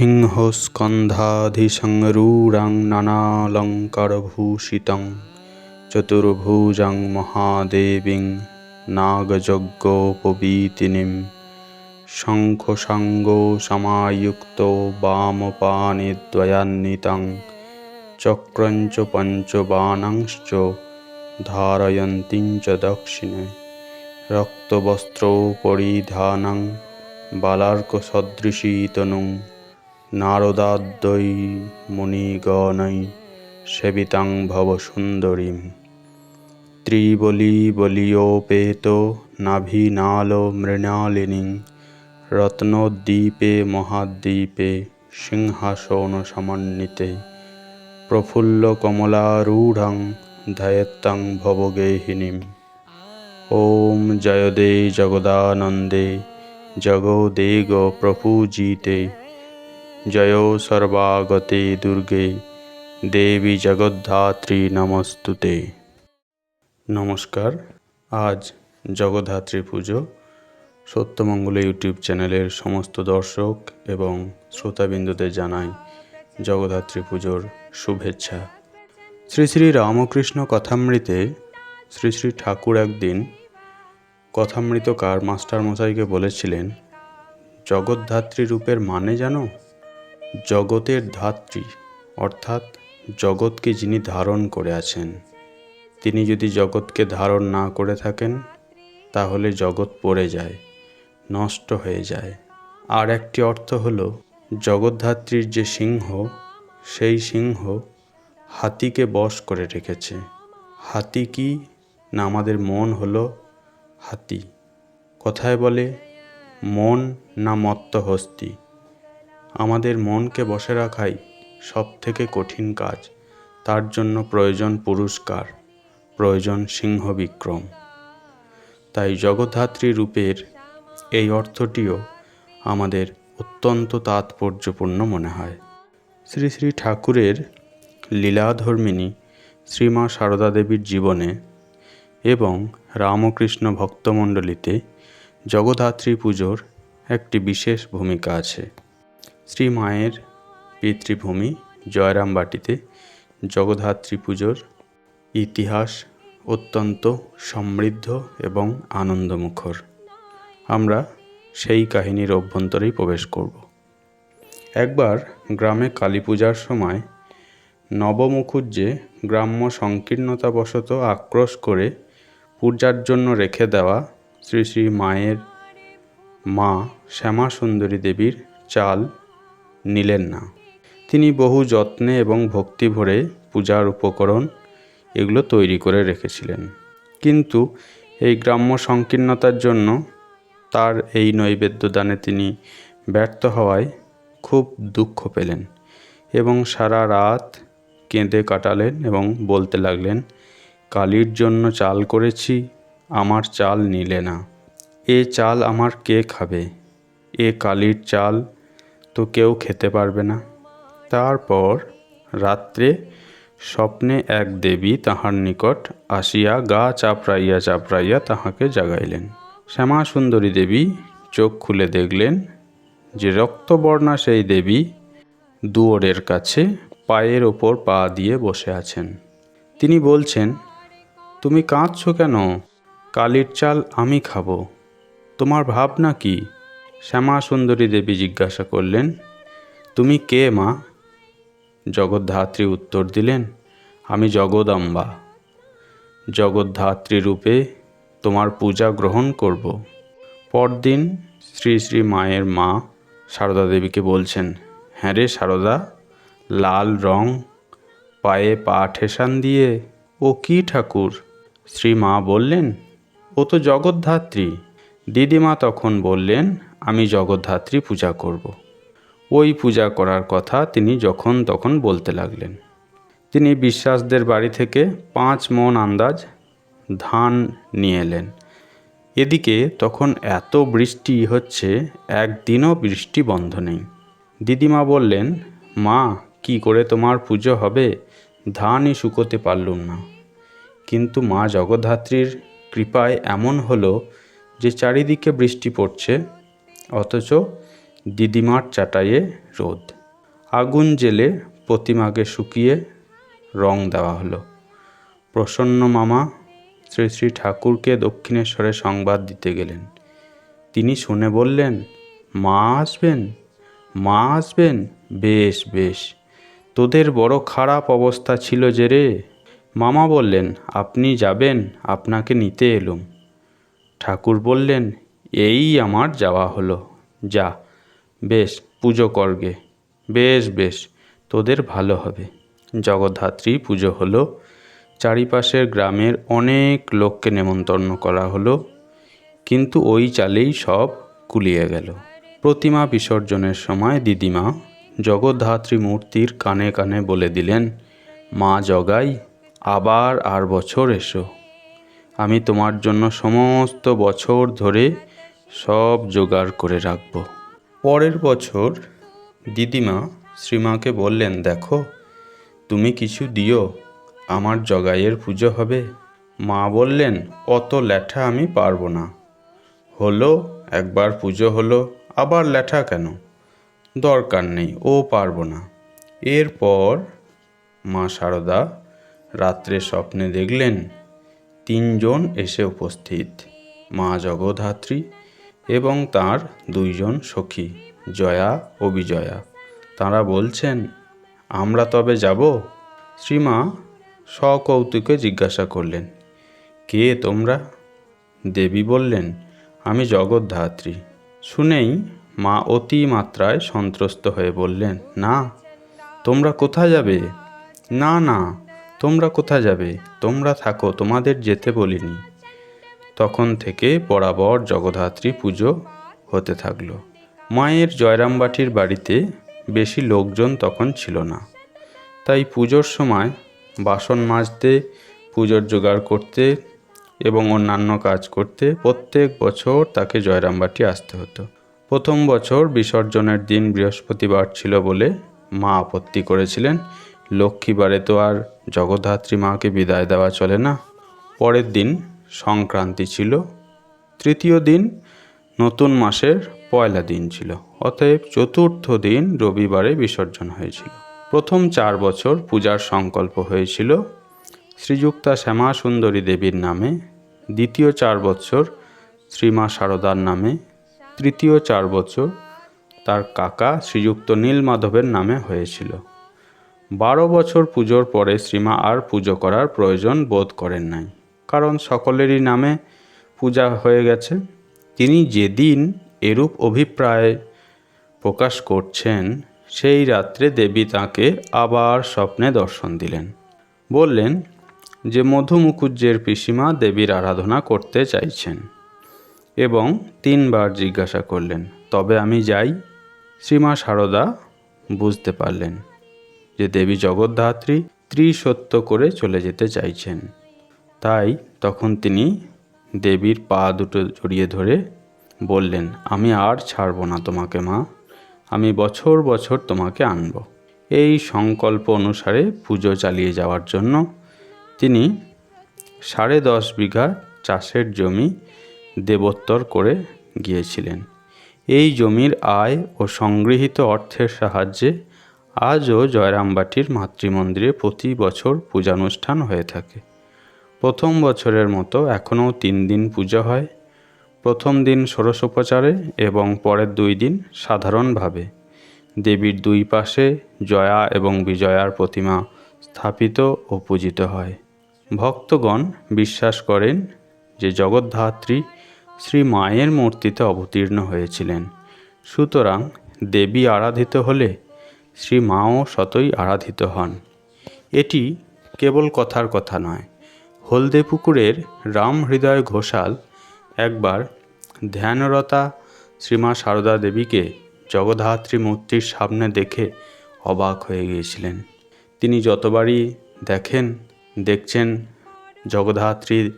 সিংহস্কন্ধাধিসংরূঢ়াং নানালঙ্কারভূষিতং চতুর্ভুজাং মহাদেবীং নাগযজ্ঞোপবীতিনীং শঙ্খসাঙ্গো সমাযুক্তো বামপাণিদ্বয়ান্বিতং চক্রঞ্চ পঞ্চবাণাংশ্চ ধারয়ন্তীং চ দক্ষিণে রক্তবস্ত্রপরিধানং বালার্কসদৃশী তনুং নারদাদ্বৈ মুনিগণৈ সেবিতাং ভবসুন্দরীম। ত্রিবলি বলিয়োপেত নাভিনাল মৃণালিনী। রত্নদ্বীপে মহাদ্বীপে সিংহাসন সমন্বিতে প্রফুল্ল কমলারূঢ়ং ধয়ত্তাং ভবগেহিনীম। ওম জয়দে জগদানন্দে জগদেগ প্রভুজিতে জয় সর্বাগতে দুর্গে, দেবী জগদ্ধাত্রী নমস্তুতে। নমস্কার, আজ জগদ্ধাত্রী পুজো, সত্যমঙ্গল ইউটিউব চ্যানেলের সমস্ত দর্শক এবং শ্রোতাবিন্দুদের জানাই জগদ্ধাত্রী পুজোর শুভেচ্ছা। শ্রী শ্রী রামকৃষ্ণ কথামৃতে শ্রী শ্রী ঠাকুর একদিন কথামৃতকার মাস্টার মশাইকে বলেছিলেন, জগদ্ধাত্রী রূপের মানে জানো? জগতের ধাত্রী, অর্থাৎ জগৎকে যিনি ধারণ করে আছেন। তিনি যদি জগৎকে ধারণ না করে থাকেন, তাহলে জগৎ পড়ে যায়, নষ্ট হয়ে যায়। আর একটি অর্থ হল জগদ্ধাত্রীর যে সিংহ, সেই সিংহ হাতিকে বশ করে রেখেছে। হাতি কি? না, আমাদের মন হলো হাতি। কথায় বলে, মন না মত্ত হস্তি আমাদের মনকে বসে রাখাই সব থেকে কঠিন কাজ। তার জন্য প্রয়োজন পুরস্কার, প্রয়োজন সিংহ বিক্রম। তাই জগদ্ধাত্রী রূপের এই অর্থটিও আমাদের অত্যন্ত তাৎপর্যপূর্ণ মনে হয়। শ্রী শ্রী ঠাকুরের লীলাধর্মিনী শ্রীমা সারদা দেবীর জীবনে এবং রামকৃষ্ণ ভক্তমণ্ডলীতে জগদ্ধাত্রী পুজোর একটি বিশেষ ভূমিকা আছে। শ্রী মায়ের পিতৃভূমি জয়রামবাটিতে জগদ্ধাত্রী পুজোর ইতিহাস অত্যন্ত সমৃদ্ধ এবং আনন্দমুখর। আমরা সেই কাহিনীর অভ্যন্তরেই প্রবেশ করব। একবার গ্রামে কালী পূজার সময় নবমুখুজ্জে গ্রাম্য সংকীর্ণতাবশত আক্রোশ করে পূজার জন্য রেখে দেওয়া শ্রী শ্রী মায়ের মা শ্যামা সুন্দরী দেবীর চাল নিলেন না। তিনি বহু যত্নে এবং ভক্তি ভরে পূজার উপকরণ এগুলো তৈরি করে রেখেছিলেন। কিন্তু এই গ্রাম্য সংকীর্ণতার জন্য তার এই নৈবেদ্য দানে তিনি ব্যর্থ হওয়ায় খুব দুঃখ পেলেন এবং সারা রাত কেঁদে কাটালেন এবং বলতে লাগলেন, কালির জন্য চাল করেছি, আমার চাল নিলে না। এ চাল আমার কে খাবে? এ কালির চাল তো কেউ খেতে পারবে না। তারপর রাত্রে স্বপ্নে এক দেবী তাহার নিকট আসিয়া গা চাপড়াইয়া চাপড়াইয়া তাহাকে জাগাইলেন। শ্যামা সুন্দরী দেবী চোখ খুলে দেখলেন যে রক্তবর্ণা সেই দেবী দুয়ারের কাছে পায়ের ওপর পা দিয়ে বসে আছেন। তিনি বলছেন, তুমি কাঁদছ কেন? কালির চাল আমি খাব। তোমার ভাবনা কি? শ্যামা সুন্দরী দেবী জিজ্ঞাসা করলেন, তুমি কে মা? জগদ্ধাত্রী উত্তর দিলেন, আমি জগদম্বা। জগদ্ধাত্রী রূপে তোমার পূজা গ্রহণ করব। পরদিন শ্রী শ্রী মায়ের মা সারদা দেবীকে বলছেন হ্যাঁ রে সারদা, লাল রং, পায়ে পা ঠেসান দিয়ে, ও কি ঠাকুর? শ্রী মা বললেন, ও তো জগদ্ধাত্রী। দিদিমা তখন বললেন আমি জগদ্ধাত্রী পূজা করব। ওই পূজা করার কথা তিনি যখন তখন বলতে লাগলেন। তিনি বিশ্বাসদের বাড়ি থেকে পাঁচ মন আন্দাজ ধান নিয়ে এলেন। এদিকে তখন এত বৃষ্টি হচ্ছে, একদিনও বৃষ্টি বন্ধ নেই। দিদিমা বললেন, মা, কি করে তোমার পুজো হবে? ধানই শুকোতে পারলুম না। কিন্তু মা জগদ্ধাত্রীর কৃপায় এমন হলো যে চারিদিকে বৃষ্টি পড়ছে অথচ দিদিমার চাটাইয়ে রোদ। আগুন জেলে প্রতিমাকে শুকিয়ে রং দেওয়া হলো। প্রসন্ন মামা শ্রী শ্রী ঠাকুরকে দক্ষিণেশ্বরে সংবাদ দিতে গেলেন। তিনি শুনে বললেন, মা আসবেন মা আসবেন, বেশ বেশ। তোদের বড় খারাপ অবস্থা ছিল যে রে। মামা বললেন, আপনি যাবেন, আপনাকে নিতে এলুম। ঠাকুর বললেন এই আমার যাওয়া হলো। যা, বেশ, পুজো করগে বেশ বেশ, তোদের ভালো হবে। জগদ্ধাত্রী পুজো হলো। চারিপাশের গ্রামের অনেক লোককে নেমন্তন্ন করা হলো। কিন্তু ওই চালেই সব কুলিয়ে গেল। প্রতিমা বিসর্জনের সময় দিদিমা জগদ্ধাত্রী মূর্তির কানে কানে বলে দিলেন, মা জগাই, আবার আর বছর এসো। আমি তোমার জন্য সমস্ত বছর ধরে সব জোগাড় করে রাখব। পরের বছর দিদিমা শ্রীমাকে বললেন, দেখো, তুমি কিছু দিও, আমার জগাইয়ের পুজো হবে। মা বললেন, অত ল্যাঠা আমি পারব না। হলো, একবার পুজো হলো, আবার ল্যাঠা কেন? দরকার নেই, ও পারব না। এরপর মা সারদা রাত্রে স্বপ্নে দেখলেন, তিনজন এসে উপস্থিত। মা জগধাত্রী এবং তার দুইজন সখী, জয়া ও বিজয়া। তাঁরা বলছেন, আমরা তবে যাব? শ্রীমা সকৌতুকে জিজ্ঞাসা করলেন, কে তোমরা? দেবী বললেন, আমি জগদ্ধাত্রী। শুনেই মা অতি মাত্রায় সন্ত্রস্ত হয়ে বললেন, না, তোমরা কোথায় যাবে? না না, তোমরা কোথায় যাবে? তোমরা থাকো, তোমাদের যেতে বলিনি। থেকে বরাবর জগদ্ধাত্রী পুজো হতে থাকল। মায়ের জয়রামবাটির বাড়িতে বেশি লোকজন তখন ছিল না। তাই পুজোর সময় বাসন মাজতে, পুজোর জোগাড় করতে এবং অন্যান্য কাজ করতে প্রত্যেক বছর তাকে জয়রামবাটি আসতে হতো। প্রথম বছর বিসর্জনের দিন বৃহস্পতিবার ছিল বলে মা আপত্তি করেছিলেন। লক্ষ্মীবারে তো আর জগদ্ধাত্রী মাকে বিদায় দেওয়া চলে না। পরের দিন সংক্রান্তি ছিল। তৃতীয় দিন নতুন মাসের পয়লা দিন ছিল। অতএব চতুর্থ দিন রবিবারে বিসর্জন হয়েছিল। প্রথম চার বছর পূজার সংকল্প হয়েছিল শ্রীযুক্তা শ্যামা সুন্দরী দেবীর নামে। দ্বিতীয় চার বছর শ্রীমা শারদার নামে। তৃতীয় চার বছর তার কাকা শ্রীযুক্ত নীলমাধবের নামে হয়েছিল। বারো বছর পুজোর পরে শ্রীমা আর পুজো করার প্রয়োজন বোধ করেন নাই। কারণ সকলেরই নামে পূজা হয়ে গেছে। তিনি যেদিন এরূপ অভিপ্রায় প্রকাশ করছেন, সেই রাত্রে দেবী তাকে আবার স্বপ্নে দর্শন দিলেন। বললেন, যে মধু মুকুজ্জের পিসিমা দেবীর আরাধনা করতে চাইছেন এবং তিনবার জিজ্ঞাসা করলেন, তবে আমি যাই? শ্রীমা সারদা বুঝতে পারলেন যে দেবী জগদ্ধাত্রী ত্রিসত্য করে চলে যেতে চাইছেন। তাই তখন তিনি দেবীর পা দুটো জড়িয়ে ধরে বললেন, আমি আর ছাড়ব না তোমাকে, মা। আমি বছর বছর তোমাকে আনব। এই সংকল্প অনুসারে পুজো চালিয়ে যাওয়ার জন্য তিনি সাড়ে দশ বিঘা চাষের জমি দেবোত্তর করে গিয়েছিলেন। এই জমির আয় ও সংগৃহীত অর্থের সাহায্যে আজও জয়রামবাটির মাতৃমন্দিরে প্রতি বছর পূজানুষ্ঠান হয়ে থাকে। প্রথম বছরের মতো এখনও তিন দিন পুজো হয়। প্রথম দিন ষোড়শোপচারে এবং পরের দুই দিন সাধারণভাবে। দেবীর দুই পাশে জয়া এবং বিজয়ার প্রতিমা স্থাপিত ও পূজিত হয়। ভক্তগণ বিশ্বাস করেন যে জগদ্ধাত্রী শ্রী মায়ের মূর্তিতে অবতীর্ণ হয়েছিলেন। সুতরাং দেবী আরাধিত হলে শ্রী মাও শতই আরাধিত হন। এটি কেবল কথার কথা নয় হলদে পুকুরের রাম হৃদয় ঘোষাল একবার ধ্যানরতা শ্রীমা সারদা দেবীকে জগদ্ধাত্রী মূর্তির সামনে দেখে অবাক হয়ে গিয়েছিলেন। তিনি যতবারই দেখেন, দেখছেন জগদ্ধাত্রীর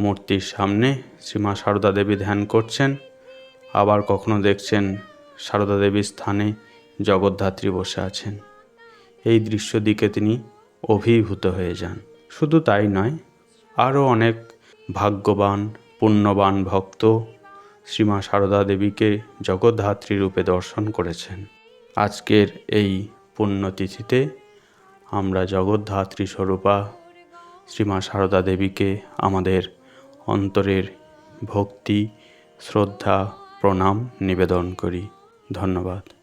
মূর্তির সামনে শ্রীমা সারদা দেবী ধ্যান করছেন, আবার কখনো দেখছেন সারদা দেবীর স্থানে জগদ্ধাত্রী বসে আছেন। এই দৃশ্য দিকে তিনি অভিভূত হয়ে যান। শুধু তাই নয়, আরও অনেক ভাগ্যবান, পুণ্যবান ভক্ত শ্রীমা সারদা দেবীকে জগদ্ধাত্রী রূপে দর্শন করেছেন। আজকের এই পুণ্যতিথিতে আমরা জগদ্ধাত্রী স্বরূপা শ্রীমা সারদা দেবীকে আমাদের অন্তরের ভক্তি, শ্রদ্ধা, প্রণাম নিবেদন করি। ধন্যবাদ।